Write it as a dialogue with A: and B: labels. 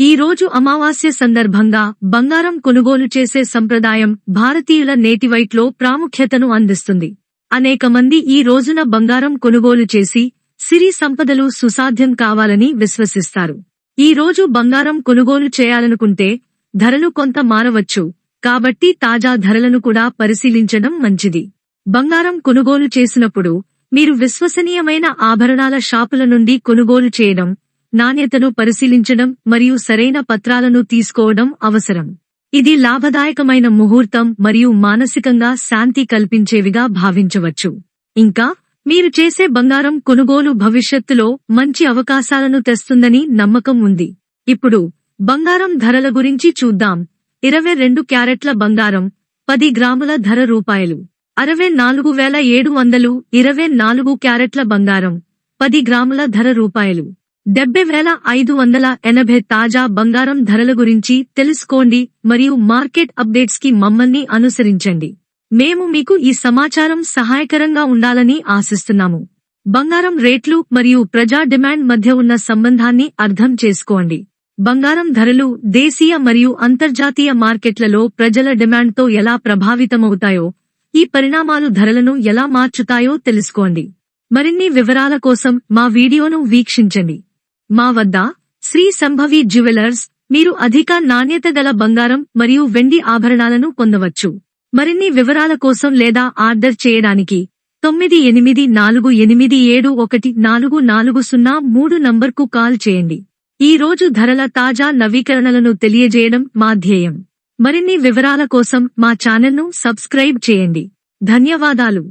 A: ఈ రోజు అమావాస్య సందర్భంగా బంగారం కొనుగోలు చేసే సంప్రదాయం భారతీయుల నేటివైట్లో ప్రాముఖ్యతను అందిస్తుంది. అనేక మంది ఈ రోజున బంగారం కొనుగోలు చేసి సిరి సంపదలు సుసాధ్యం కావాలని విశ్వసిస్తారు. ఈ రోజు బంగారం కొనుగోలు చేయాలనుకుంటే ధరలు కొంత మారవచ్చు కాబట్టి తాజా ధరలను కూడా పరిశీలించడం మంచిది. బంగారం కొనుగోలు చేసినప్పుడు మీరు విశ్వసనీయమైన ఆభరణాల షాపుల నుండి కొనుగోలు చేయడం నాణ్యతను పరిశీలించడం మరియు సరైన పత్రాలను తీసుకోవడం అవసరం. ఇది లాభదాయకమైన ముహూర్తం మరియు మానసికంగా శాంతి కల్పించేవిగా భావించవచ్చు. ఇంకా మీరు చేసే బంగారం కొనుగోలు భవిష్యత్తులో మంచి అవకాశాలను తెస్తుందని నమ్మకం ఉంది. ఇప్పుడు బంగారం ధరల గురించి చూద్దాం. ఇరవై రెండు క్యారెట్ల బంగారం పది గ్రాముల ధర రూపాయలు. అరవై నాలుగు వేల ఏడు వందలు ఇరవై నాలుగు క్యారెట్ల బంగారం పది గ్రాముల ధర రూపాయలు. డెబ్బై వేల ఐదు వందల ఎనభై తాజా బంగారం ధరల గురించి తెలుసుకోండి మరియు మార్కెట్ అప్డేట్స్కి మమ్మల్ని అనుసరించండి. మేము మీకు ఈ సమాచారం సహాయకరంగా ఉండాలని ఆశిస్తున్నాము. బంగారం రేట్లు మరియు ప్రజా డిమాండ్ మధ్య ఉన్న సంబంధాన్ని అర్థం చేసుకోండి. బంగారం ధరలు దేశీయ మరియు అంతర్జాతీయ మార్కెట్లలో ప్రజల డిమాండ్తో ఎలా ప్రభావితమవుతాయో ఈ పరిణామాలు ధరలను ఎలా మార్చుతాయో తెలుసుకోండి. మరిన్ని వివరాల కోసం మా వీడియోను వీక్షించండి. మా వద్ద శ్రీ సంభవి జ్యువెలర్స్ మీరు అధిక నాణ్యత గల బంగారం మరియు వెండి ఆభరణాలను పొందవచ్చు. మరిన్ని వివరాల కోసం లేదా ఆర్డర్ చేయడానికి తొమ్మిది ఎనిమిది నాలుగు ఎనిమిది ఏడు ఒకటి నాలుగు నాలుగు సున్నా మూడు నంబర్కు కాల్ చేయండి. ఈ రోజు ధరల తాజా నవీకరణలను తెలియజేయడం మా ధ్యేయం. మరిన్ని వివరాల కోసం మా ఛానల్ను సబ్స్క్రైబ్ చేయండి. ధన్యవాదాలు.